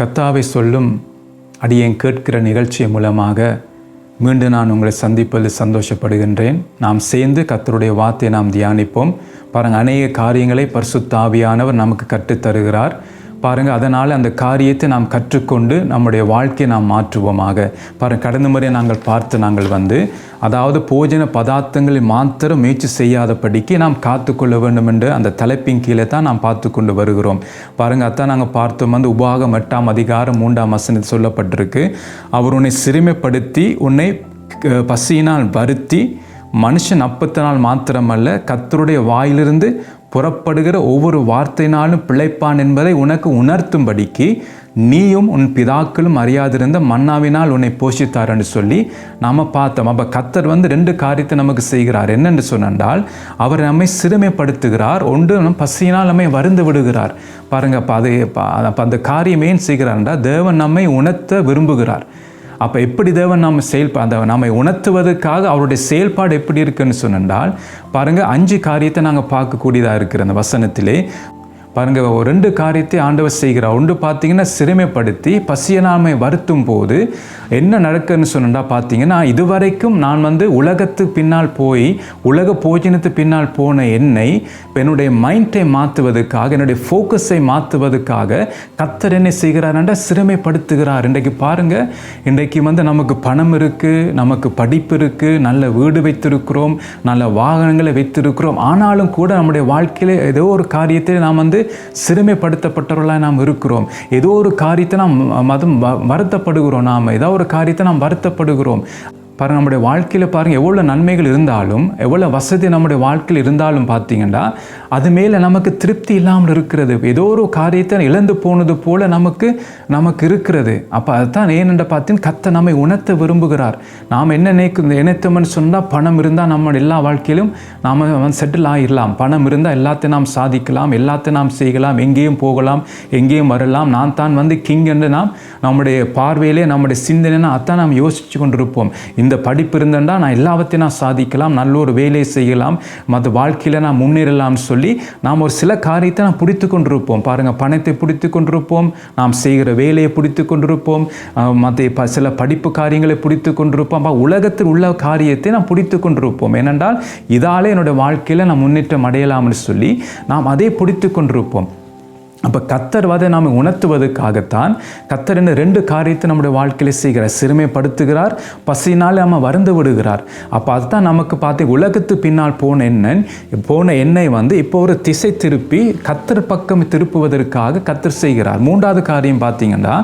கத்தாவை சொல்லும் அடியேன் கேட்கிற நிகழ்ச்சி மூலமாக மீண்டும் நான் உங்களை சந்திப்பதில் சந்தோஷப்படுகின்றேன். நாம் சேர்ந்து கத்தருடைய வார்த்தையை நாம் தியானிப்போம். பாருங்கள் அநேக காரியங்களை பரிசுத்தாவியானவர் நமக்கு கற்றுத் பாருங்கள் அதனால் அந்த காரியத்தை நாம் கற்றுக்கொண்டு நம்முடைய வாழ்க்கையை நாம் மாற்றுவோமாக. பாருங்க கடந்த முறை நாங்கள் பார்த்து நாங்கள் வந்து அதாவது போஜன பதார்த்தங்களை மாத்திரம் முயற்சி செய்யாதபடிக்கு நாம் காத்துக்கொள்ள வேண்டும் என்று அந்த தலைப்பின் கீழே தான் நாம் பார்த்து கொண்டு வருகிறோம். பாருங்க அதான் நாங்கள் பார்த்தோம் வந்து உபாகம் எட்டாம் அதிகாரம் மூன்றாம் வசனத்தில் சொல்லப்பட்டிருக்கு. அவர் உன்னை சிறுமைப்படுத்தி உன்னை பசியினால் வருத்தி மனுஷன் அப்பத்தினால் மாத்திரமல்ல கத்தருடைய வாயிலிருந்து புறப்படுகிற ஒவ்வொரு வார்த்தையினாலும் பிழைப்பான் என்பதை உனக்கு உணர்த்தும்படிக்கு நீயும் உன் பிதாக்களும் அறியாதிருந்த மன்னாவினால் உன்னை போஷித்தார்னு சொல்லி நாம் பார்த்தோம். அப்போ கத்தர் வந்து ரெண்டு காரியத்தை நமக்கு செய்கிறார். என்னென்று சொன்னால் அவர் நம்மை சிறுமைப்படுத்துகிறார் ஒன்று நம் பசியினால் நம்மை வருந்து விடுகிறார். பாருங்க அப்போ அது அப்போ அந்த காரியம் ஏன் செய்கிறார்ன்றா தேவன் நம்மை உணர்த்த விரும்புகிறார். அப்போ எப்படி தேவன் நாம் செயல்பா அந்த நம்மை உணர்த்துவதற்காக அவருடைய செயல்பாடு எப்படி இருக்குன்னு சொன்னால் பாருங்கள் அஞ்சு காரியத்தை நாங்கள் பார்க்கக்கூடியதாக இருக்கிற அந்த வசனத்திலே பாருங்கள் ஒரு ரெண்டு காரியத்தை ஆண்டவர் செய்கிறார். ஒன்று பார்த்தீங்கன்னா சிறுமைப்படுத்தி பசியனாமை வருத்தும் போது என்ன நடக்குன்னு சொன்னா பார்த்தீங்கன்னா இதுவரைக்கும் நான் வந்து உலகத்து பின்னால் போய் உலக போஜனத்து பின்னால் போன என்னை என்னுடைய மைண்டை மாற்றுவதற்காக என்னுடைய ஃபோக்கஸை மாற்றுவதற்காக கத்தர் என்ன செய்கிறார்ன்றா சிறுமைப்படுத்துகிறார். இன்றைக்கு பாருங்கள் இன்றைக்கு வந்து நமக்கு பணம் இருக்குது நமக்கு படிப்பு இருக்குது நல்ல வீடு வைத்திருக்கிறோம் நல்ல வாகனங்களை வைத்திருக்கிறோம். ஆனாலும் கூட நம்முடைய வாழ்க்கையில் ஏதோ ஒரு காரியத்தை நாம் வந்து சிறுமைப்படுத்தப்பட்டவர்களாக நாம் இருக்கிறோம். ஏதோ ஒரு காரியத்தை நாம் மதம் வ- வருத்தப்படுகிறோம் நாம். ஏதோ ஒரு காரியத்தை நாம் வருத்தப்படுகிறோம். பாருங்க நம்முடைய வாழ்க்கையில் பாருங்க எவ்வளோ நன்மைகள் இருந்தாலும் எவ்வளோ வசதி நம்முடைய வாழ்க்கையில் இருந்தாலும் பார்த்தீங்கன்னா அது மேலே நமக்கு திருப்தி இல்லாமல் இருக்கிறது. ஏதோ ஒரு காரியத்தை இழந்து போனது போல நமக்கு நமக்கு இருக்கிறது. அப்போ அதுதான் ஏனென்ற பார்த்தீங்கன்னா கத்தை நம்மை உணர்த்த விரும்புகிறார். நாம் என்ன நினைக்கு நினைத்தோம்னு சொன்னால் பணம் இருந்தால் நம்ம எல்லா வாழ்க்கையிலும் நாம் வந்து செட்டில் ஆகிடலாம் பணம் இருந்தால் எல்லாத்தையும் நாம் சாதிக்கலாம் எல்லாத்தையும் நாம் செய்யலாம் எங்கேயும் போகலாம் எங்கேயும் வரலாம். நான் தான் வந்து கிங் என்று நாம் நம்முடைய பார்வையிலே நம்முடைய சிந்தனைனா அதான் நாம் யோசித்து கொண்டிருப்போம். இந்த இந்த படிப்பு இருந்தேன்டா நான் எல்லாவற்றையும் நான் சாதிக்கலாம் நல்ல ஒரு வேலையை செய்யலாம் மற்ற வாழ்க்கையில் நான் முன்னேறலாம்னு சொல்லி நாம் ஒரு சில காரியத்தை நான் பிடித்து கொண்டிருப்போம். பாருங்கள் பணத்தை பிடித்து கொண்டிருப்போம் நாம் செய்கிற வேலையை பிடித்து கொண்டிருப்போம் மற்ற ப- சில படிப்பு காரியங்களை பிடித்து கொண்டிருப்போம் அப்போ உலகத்தில் உள்ள காரியத்தை நாம் பிடித்து கொண்டிருப்போம். ஏனென்றால் இதாலே என்னுடைய வாழ்க்கையில் நான் முன்னேற்றம் அடையலாம்னு சொல்லி நாம் அதை பிடித்து கொண்டிருப்போம். அப்போ கத்தர் வதை நாம் உணர்த்துவதற்காகத்தான் கத்தர் என்ன ரெண்டு காரியத்தை நம்முடைய வாழ்க்கையில் செய்கிறார். சிறுமைப்படுத்துகிறார் பசினால் நம்ம வருந்து விடுகிறார். அப்போ அதுதான் நமக்கு பார்த்து உலகத்து பின்னால் போன எண்ணெய் போன எண்ணெய் வந்து இப்போ ஒரு திசை திருப்பி கத்தர் பக்கம் திருப்புவதற்காக கத்தர் செய்கிறார். மூன்றாவது காரியம் பார்த்தீங்கன்னா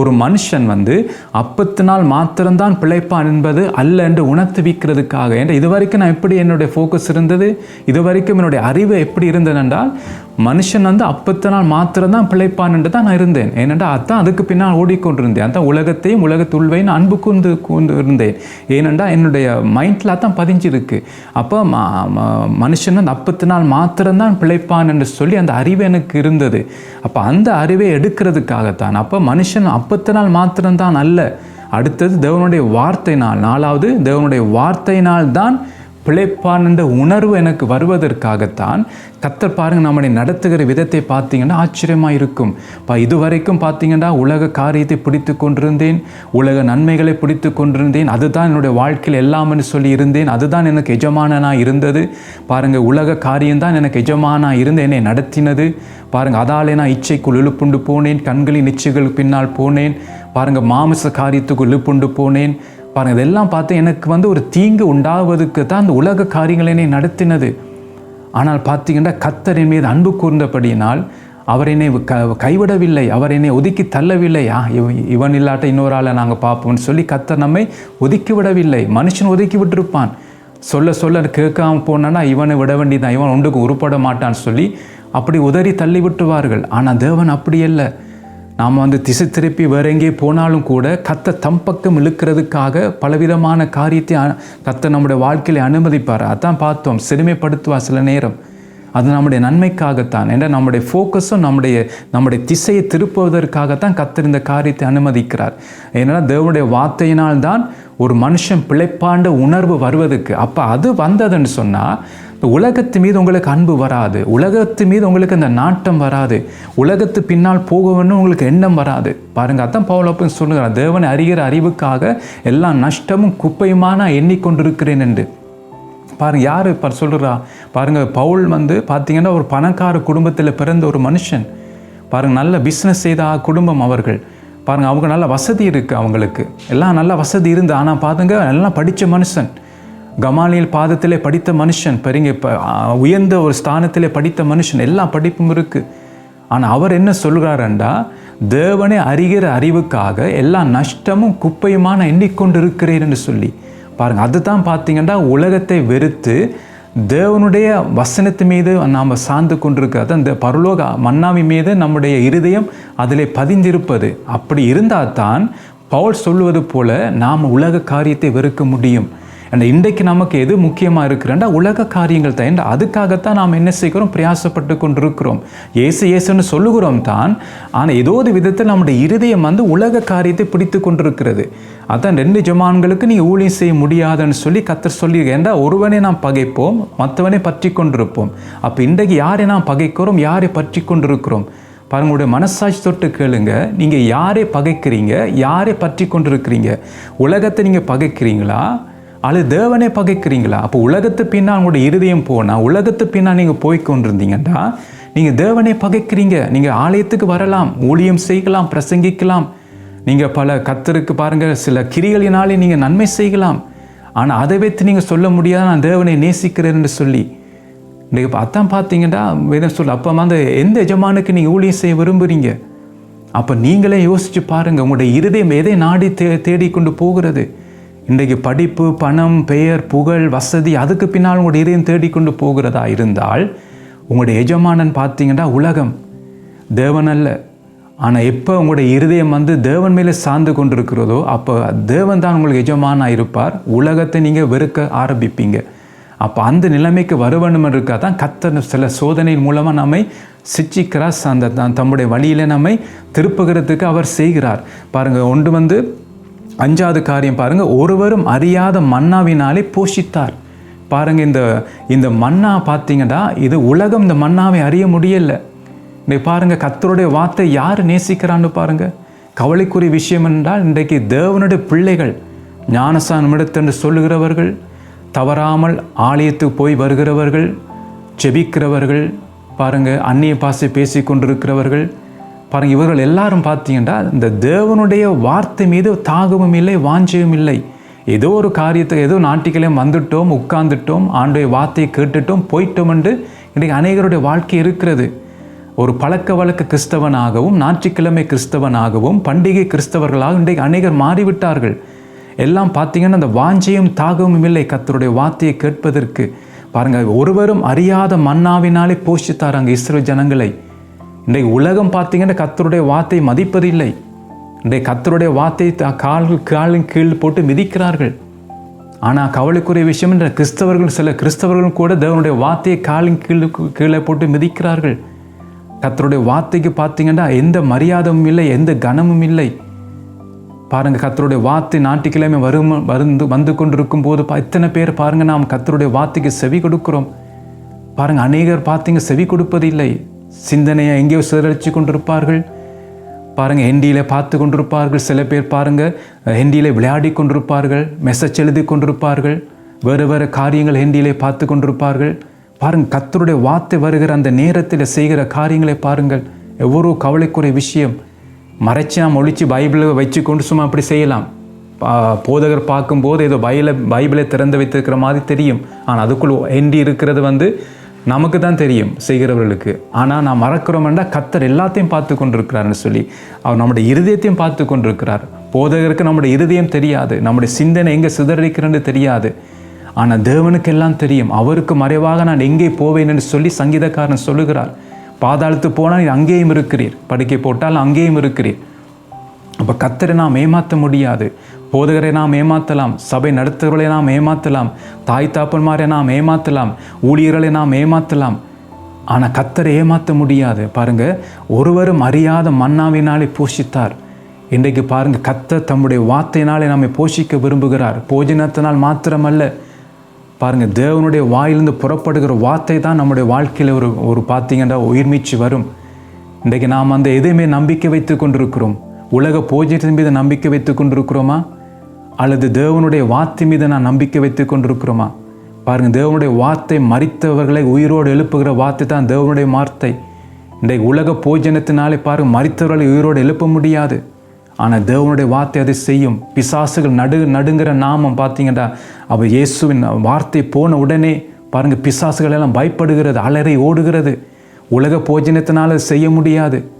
ஒரு மனுஷன் வந்து அப்பத்தினால் மாத்திரம்தான் பிழைப்பான் என்பது அல்ல என்று உணர்த்துவிக்கிறதுக்காக. ஏன்னா இது வரைக்கும் நான் எப்படி என்னுடைய ஃபோக்கஸ் இருந்தது? இது வரைக்கும் என்னுடைய அறிவு எப்படி இருந்தது என்றால் மனுஷன் வந்து அப்பத்த நாள் மாத்திரம் தான் என்று தான் நான் இருந்தேன். ஏனென்றால் அதான் அதுக்கு பின்னால் ஓடிக்கொண்டிருந்தேன். அதான் உலகத்தையும் உலகத்துள்வையும் அன்பு கூர்ந்து கூர்ந்து இருந்தேன் ஏனென்றால் என்னுடைய மைண்டில் தான் பதிஞ்சிருக்கு. அப்போ மனுஷன் ம- மனுஷன் வந்து மாத்திரம் மாத்திரம்தான் பிழைப்பான் என்று சொல்லி அந்த அறிவு எனக்கு இருந்தது. அப்போ அந்த அறிவை எடுக்கிறதுக்காகத்தான். அப்போ மனுஷன் அப்பத்தினால் மாத்திரம்தான் அல்ல. அடுத்தது தேவனுடைய வார்த்தையினால் நாலாவது தேவனுடைய வார்த்தையினால் தான் பிழைப்பான் என்ற உணர்வு எனக்கு வருவதற்காகத்தான் கத்தர் பாருங்கள் நம்மளை நடத்துகிற விதத்தை பார்த்தீங்கன்னா ஆச்சரியமாக இருக்கும். இப்போ இதுவரைக்கும் பார்த்தீங்கன்னா உலக காரியத்தை பிடித்து கொண்டிருந்தேன் உலக நன்மைகளை பிடித்து கொண்டிருந்தேன் அதுதான் என்னுடைய வாழ்க்கையில் எல்லாம்னு சொல்லி இருந்தேன் அதுதான் எனக்கு எஜமானனா இருந்தது. பாருங்கள் உலக காரியம்தான் எனக்கு எஜமானா இருந்து என்னை நடத்தினது. பாருங்கள் அதாலே நான் இச்சைக்குள் இழுப்புண்டு போனேன் கண்களின் இச்சைகளுக்கு பின்னால் போனேன். பாருங்கள் மாமிச காரியத்துக்கு இழுப்புண்டு போனேன். பாருங்கள் இதெல்லாம் பார்த்து எனக்கு வந்து ஒரு தீங்கு உண்டாவதுக்கு தான் அந்த உலக காரியங்களை என்னை நடத்தினது. ஆனால் பார்த்தீங்கன்னா கத்தரின் மீது அன்பு கூர்ந்தபடியினால் அவர் என்னை க கைவிடவில்லை. அவர் என்னை ஒதுக்கி தள்ளவில்லை. ஆ இவன் இவன் இல்லாட்ட இன்னொரு ஆளை நாங்கள் பார்ப்போம்னு சொல்லி கத்தர் நம்மை ஒதுக்கி விடவில்லை. மனுஷன் ஒதுக்கி விட்டிருப்பான். சொல்ல சொல்ல கேட்காம போனான்னா இவனை விட வேண்டியதான் இவன் ஒன்றுக்கு உருப்பட மாட்டான்னு சொல்லி அப்படி உதறி தள்ளி விட்டுவார்கள் ஆனால் தேவன் அப்படி இல்லை நாம் வந்து திசை திருப்பி வேற எங்கே போனாலும் கூட கத்த தம் பக்கம் இழுக்கிறதுக்காக பலவிதமான காரியத்தை கத்த நம்முடைய வாழ்க்கையில அனுமதிப்பார். அதான் பார்த்தோம். சிறுமைப்படுத்துவா சில நேரம். அது நம்முடைய நன்மைக்காகத்தான். ஏன்னா நம்முடைய ஃபோக்கஸும் நம்முடைய நம்முடைய திசையை திருப்புவதற்காகத்தான் கத்தர் இந்த காரியத்தை அனுமதிக்கிறார். ஏன்னா தேவனுடைய வார்த்தையினால் தான் ஒரு மனுஷன் பிழைப்பாண்ட உணர்வு வருவதற்கு. அப்போ அது வந்ததுன்னு சொன்னால் உலகத்து மீது உங்களுக்கு அன்பு வராது. உலகத்து மீது உங்களுக்கு அந்த நாட்டம் வராது. உலகத்து பின்னால் போகணும்னு உங்களுக்கு எண்ணம் வராது. பாருங்க அதான் பவுலப்பன் சொல்லுகிறார் தேவனை அறிகிற அறிவுக்காக எல்லா நஷ்டமும் குப்பையுமா நான் எண்ணிக்கொண்டிருக்கிறேன் என்று. பாருங்கள் யார் இப்போ சொல்கிறா பாருங்கள் பவுல் வந்து பார்த்தீங்கன்னா ஒரு பணக்கார குடும்பத்தில் பிறந்த ஒரு மனுஷன். பாருங்கள் நல்ல பிஸ்னஸ் செய்த குடும்பம் அவர்கள். பாருங்கள் அவங்க நல்ல வசதி இருக்குது அவங்களுக்கு. எல்லாம் நல்ல வசதி இருந்து ஆனால் பாருங்க எல்லாம் படித்த மனுஷன். கமாலியல் பாதத்திலே படித்த மனுஷன் பெருங்க இப்போ உயர்ந்த ஒரு ஸ்தானத்திலே படித்த மனுஷன் எல்லா படிப்பும் இருக்குது ஆனால் அவர் என்ன சொல்கிறாரண்டா? தேவனை அறிகிற அறிவுக்காக எல்லா நஷ்டமும் குப்பையுமா நான் எண்ணிக்கொண்டு இருக்கிறேன் என்று சொல்லி. பாருங்கள் அதுதான் பார்த்தீங்கன்னா உலகத்தை வெறுத்து தேவனுடைய வசனத்து மீது நாம் சார்ந்து கொண்டிருக்கிறது. அந்த பரலோக மன்னாவி மீது நம்முடைய இருதயம் அதிலே பதிந்திருப்பது. அப்படி இருந்தால் தான் பவுல் சொல்லுவது போல நாம் உலக காரியத்தை வெறுக்க முடியும். அண்ட் இன்றைக்கு நமக்கு எது முக்கியமாக இருக்கிறேன்டா உலக காரியங்கள் தான். ஏன்டா அதுக்காகத்தான் நாம் என்ன செய்கிறோம்? பிரயாசப்பட்டு கொண்டிருக்கிறோம். ஏசு ஏசுன்னு சொல்லுகிறோம் தான். ஆனால் ஏதோ ஒரு விதத்தில் நம்முடைய இருதயம் வந்து உலக காரியத்தை பிடித்து கொண்டிருக்கிறது. அதான் ரெண்டு ஜமான்களுக்கு நீ ஊழியம் செய்ய முடியாதுன்னு சொல்லி கத்தர் சொல்லி ஏன்டா ஒருவனை நாம் பகைப்போம் மற்றவனை பற்றி கொண்டிருப்போம். அப்போ இன்றைக்கு யாரை நாம் பகைக்கிறோம்? யாரை பற்றி கொண்டிருக்கிறோம்? பாருங்களுடைய மனசாட்சி தொட்டு கேளுங்க. நீங்கள் யாரை பகைக்கிறீங்க? யாரை பற்றி கொண்டிருக்கிறீங்க? உலகத்தை நீங்கள் பகைக்கிறீங்களா? அல்லது தேவனே பகைக்கிறீங்களா? அப்போ உலகத்து பின்னால் உங்களுடைய இருதயம் போனால் உலகத்து பின்னால் நீங்கள் போய் கொண்டிருந்தீங்கன்னா நீங்கள் தேவனே பகைக்கிறீங்க. நீங்கள் ஆலயத்துக்கு வரலாம் ஊழியம் செய்யலாம் பிரசங்கிக்கலாம். நீங்கள் பல கத்தருக்கு பாருங்கள் சில கிரிகளினாலே நீங்கள் நன்மை செய்யலாம். ஆனால் அதை வைத்து நீங்கள் சொல்ல முடியாது நான் தேவனை நேசிக்கிறேன்னு சொல்லி. இன்றைக்கு இப்போ அதான் பார்த்தீங்கன்னா வேதம் சொல்ல அப்போ அந்த எந்த எஜமானுக்கு நீங்கள் ஊழியம் செய்ய விரும்புகிறீங்க அப்போ நீங்களே யோசித்து பாருங்கள் உங்களுடைய இருதயம் எதை நாடி தே தேடிக்கொண்டு போகிறது? இன்றைக்கு படிப்பு பணம் பெயர் புகழ் வசதி அதுக்கு பின்னால் உங்களுடைய இதயம் தேடிக்கொண்டு போகிறதா இருந்தால் உங்களுடைய எஜமானன் பார்த்தீங்கன்னா உலகம் தேவன் அல்ல. ஆனால் எப்போ உங்களுடைய இருதயம் வந்து தேவன் மேலே சார்ந்து கொண்டிருக்கிறதோ அப்போ தேவன் தான் உங்களுக்கு எஜமானாக இருப்பார். உலகத்தை நீங்கள் வெறுக்க ஆரம்பிப்பீங்க. அப்போ அந்த நிலைமைக்கு வருவணும் இருக்கா? தான் கத்தர் சில சோதனையின் மூலமாக நம்மை சிச்சிக்கிறார். அந்த தம்முடைய வழியில் நம்மை திருப்புகிறதுக்கு அவர் செய்கிறார். பாருங்கள் ஒன்று வந்து அஞ்சாவது காரியம் பாருங்கள் ஒருவரும் அறியாத மன்னாவினாலே போஷித்தார். பாருங்கள் இந்த இந்த மன்னா பார்த்தீங்கன்னா இது உலகம் இந்த மன்னாவை அறிய முடியல. இன்றைக்கு பாருங்கள் கத்தருடைய வார்த்தை யார் நேசிக்கிறான்னு பாருங்கள் கவலைக்குரிய விஷயம் என்றால் இன்றைக்கு தேவனுடைய பிள்ளைகள் ஞானசானம் எடுத்தென்று சொல்லுகிறவர்கள் தவறாமல் ஆலயத்துக்கு போய் வருகிறவர்கள் செபிக்கிறவர்கள் பாருங்கள் அந்நிய பாசை பேசி கொண்டிருக்கிறவர்கள் பாருங்கள் இவர்கள் எல்லாரும் பார்த்தீங்கன்னா இந்த தேவனுடைய வார்த்தை மீது தாகமும் இல்லை வாஞ்சியும் இல்லை. ஏதோ ஒரு காரியத்தை ஏதோ நாட்டிக்கலையும் வந்துட்டோம் உட்கார்ந்துட்டோம் ஆண்டுடைய வார்த்தையை கேட்டுட்டோம் போயிட்டோம் என்று இன்றைக்கு அநேகருடைய வாழ்க்கை இருக்கிறது. ஒரு பழக்க வழக்க கிறிஸ்தவனாகவும் ஞாயிற்றுக்கிழமை கிறிஸ்தவனாகவும் பண்டிகை கிறிஸ்தவர்களாக இன்றைக்கு அநேகர் மாறிவிட்டார்கள். எல்லாம் பார்த்தீங்கன்னா அந்த வாஞ்சியும் தாகமும் இல்லை கத்தருடைய வார்த்தையை கேட்பதற்கு. பாருங்கள் ஒருவரும் அறியாத மன்னாவினாலே போஷித்தார் இஸ்ரோ ஜனங்களை. இன்றைக்கு உலகம் பார்த்தீங்கன்னா கத்தருடைய வார்த்தை மதிப்பதில்லை. இன்றைக்கு கத்தருடைய வார்த்தை கால்கள் காலின் கீழ் போட்டு மிதிக்கிறார்கள். ஆனால் கவலைக்குரிய விஷயம் என்ற கிறிஸ்தவர்கள் சில கிறிஸ்தவர்கள் கூட தேவனுடைய வார்த்தையை காலின் கீழ் கீழே போட்டு மிதிக்கிறார்கள். கத்தருடைய வார்த்தைக்கு பார்த்தீங்கன்னா எந்த மரியாதையும் இல்லை எந்த கனமும் இல்லை. பாருங்கள் கத்தருடைய வார்த்தை நாட்டுக்கிழமை வரும் வந்து வந்து கொண்டிருக்கும் போது இத்தனை பேர் பாருங்கள் நாம் கத்தருடைய வார்த்தைக்கு செவி கொடுக்கிறோம். பாருங்கள் அநேகர் பார்த்தீங்க செவி கொடுப்பதில்லை. சிந்தனையை எங்கேயோ சிதறடிச்சு கொண்டிருப்பார்கள்? பாருங்கள் ஹிந்தியில் பார்த்து கொண்டிருப்பார்கள். சில பேர் பாருங்கள் ஹிந்தியில் விளையாடி கொண்டிருப்பார்கள் மெசேஜ் எழுதி கொண்டிருப்பார்கள் வேறு வேறு காரியங்கள் ஹெண்டியிலே பார்த்து கொண்டிருப்பார்கள். பாருங்கள் கத்தருடைய வார்த்தை வருகிற அந்த நேரத்தில் செய்கிற காரியங்களை பாருங்கள். எவ்வளோ கவலைக்குரிய விஷயம். மறைச்சி நாம் ஒழிச்சு பைபிளை வச்சு கொண்டு சும்மா அப்படி செய்யலாம். போதகர் பார்க்கும்போது ஏதோ பைபிளை பைபிளை திறந்து வைத்திருக்கிற மாதிரி தெரியும். ஆனால் அதுக்குள்ள ஹெண்டி இருக்கிறது வந்து நமக்கு தான் தெரியும் செய்கிறவர்களுக்கு. ஆனால் நான் மறக்கிறோம்னா கத்தர் எல்லாத்தையும் பார்த்து கொண்டிருக்கிறார்னு சொல்லி அவர் நம்முடைய இருதயத்தையும் பார்த்து கொண்டிருக்கிறார். போதகருக்கு நம்முடைய இருதயம் தெரியாது நம்முடைய சிந்தனை எங்கே சிதறடிக்கிறன்னு தெரியாது. ஆனால் தேவனுக்கு எல்லாம் தெரியும் அவருக்கு மறைவாக நான் எங்கே போவேன் என்று சொல்லி சங்கீதக்காரன் சொல்லுகிறார். பாதாளத்து போனால் அங்கேயும் இருக்கிறீர் படுக்கை போட்டால் அங்கேயும் இருக்கிறீர். அப்போ கத்தரை நாம் ஏமாற்ற முடியாது. போதகரை நாம் ஏமாற்றலாம் சபை நடத்துகிறவர்களை நாம் ஏமாற்றலாம் தாய் தாப்பன்மாரை நாம் ஏமாற்றலாம் ஊழியர்களை நாம் ஏமாற்றலாம் ஆனால் கத்தரை ஏமாற்ற முடியாது. பாருங்கள் ஒருவரும் அறியாத மன்னாவினாலே போஷித்தார். இன்றைக்கு பாருங்கள் கத்த தம்முடைய வார்த்தையினாலே நம்மை போஷிக்க விரும்புகிறார். போஜனத்தினால் மாத்திரமல்ல. பாருங்கள் தேவனுடைய வாயிலிருந்து புறப்படுகிற வார்த்தை தான் நம்முடைய வாழ்க்கையில் ஒரு ஒரு பார்த்தீங்கன்னா உயிர்மீச்சு வரும். இன்றைக்கு நாம் அந்த எதையுமே நம்பிக்கை வைத்து கொண்டிருக்கிறோம். உலக போஜனத்தின் மீது நம்பிக்கை வைத்து கொண்டிருக்கிறோமா? அல்லது தேவனுடைய வார்த்தை மீது நான் நம்பிக்கை வைத்து கொண்டிருக்கிறோமா? பாருங்கள் தேவனுடைய வார்த்தை மறித்தவர்களை உயிரோடு எழுப்புகிற வார்த்தை தான் தேவனுடைய வார்த்தை. இன்றைக்கு உலக போஜனத்தினாலே பாருங்கள் மறித்தவர்களை உயிரோடு எழுப்ப முடியாது. ஆனால் தேவனுடைய வார்த்தை அதை செய்யும். பிசாசுகள் நடு நடுங்கிற நாமம் பார்த்தீங்கன்னா அவள் இயேசுவின் வார்த்தை போன உடனே பாருங்கள் பிசாசுகள் எல்லாம் பயப்படுகிறது அலறி ஓடுகிறது. உலக போஜனத்தினால் செய்ய முடியாது.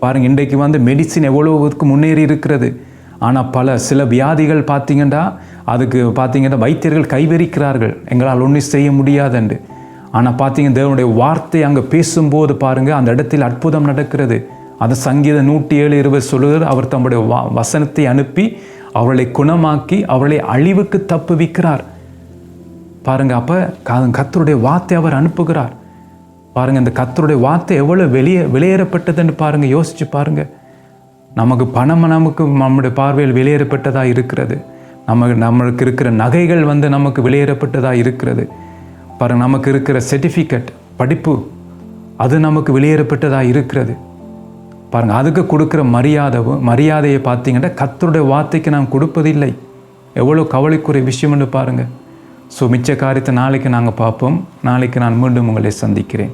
பாருங்கள் இன்றைக்கு வந்து மெடிசின் எவ்வளோவுக்கு முன்னேறி இருக்கிறது? ஆனால் பல சில வியாதிகள் பார்த்தீங்கன்னா அதுக்கு பார்த்தீங்கன்னா வைத்தியர்கள் கைவரிக்கிறார்கள். எங்களால் ஒன்றும் செய்ய முடியாதுண்டு ஆனால் பார்த்தீங்க தேவனுடைய வார்த்தை அங்கே பேசும்போது பாருங்கள் அந்த இடத்தில் அற்புதம் நடக்கிறது. அந்த சங்கீத நூற்றி ஏழு இருபது சொல்லுகிறது அவர் தம்முடைய வா வசனத்தை அனுப்பி அவளை குணமாக்கி அவளை அழிவுக்கு தப்புவிக்கிறார் பாருங்கள் அப்போ கத்தருடைய வார்த்தை அவர் அனுப்புகிறார். பாருங்கள் இந்த கத்தருடைய வார்த்தை எவ்வளோ வெளியே வெளியேறப்பட்டதுன்னு பாருங்கள் யோசித்து பாருங்கள் நமக்கு பணம் நமக்கு நம்முடைய பார்வையில் வெளியேறப்பட்டதாக இருக்கிறது. நம்ம நம்மளுக்கு இருக்கிற நகைகள் வந்து நமக்கு வெளியேறப்பட்டதாக இருக்கிறது. பாருங்க நமக்கு இருக்கிற சர்டிஃபிகேட் படிப்பு அது நமக்கு வெளியேறப்பட்டதாக இருக்கிறது. பாருங்கள் அதுக்கு கொடுக்குற மரியாதைவும் மரியாதையை பார்த்தீங்கன்னா கத்தருடைய வார்த்தைக்கு நாம் கொடுப்பதில்லை. எவ்வளோ கவலைக்குரிய விஷயம்னு பாருங்கள் ஸோ மிச்ச காரியத்தை நாளைக்கு நாங்கள் பார்ப்போம். நாளைக்கு நான் மீண்டும் உங்களை சந்திக்கிறேன்.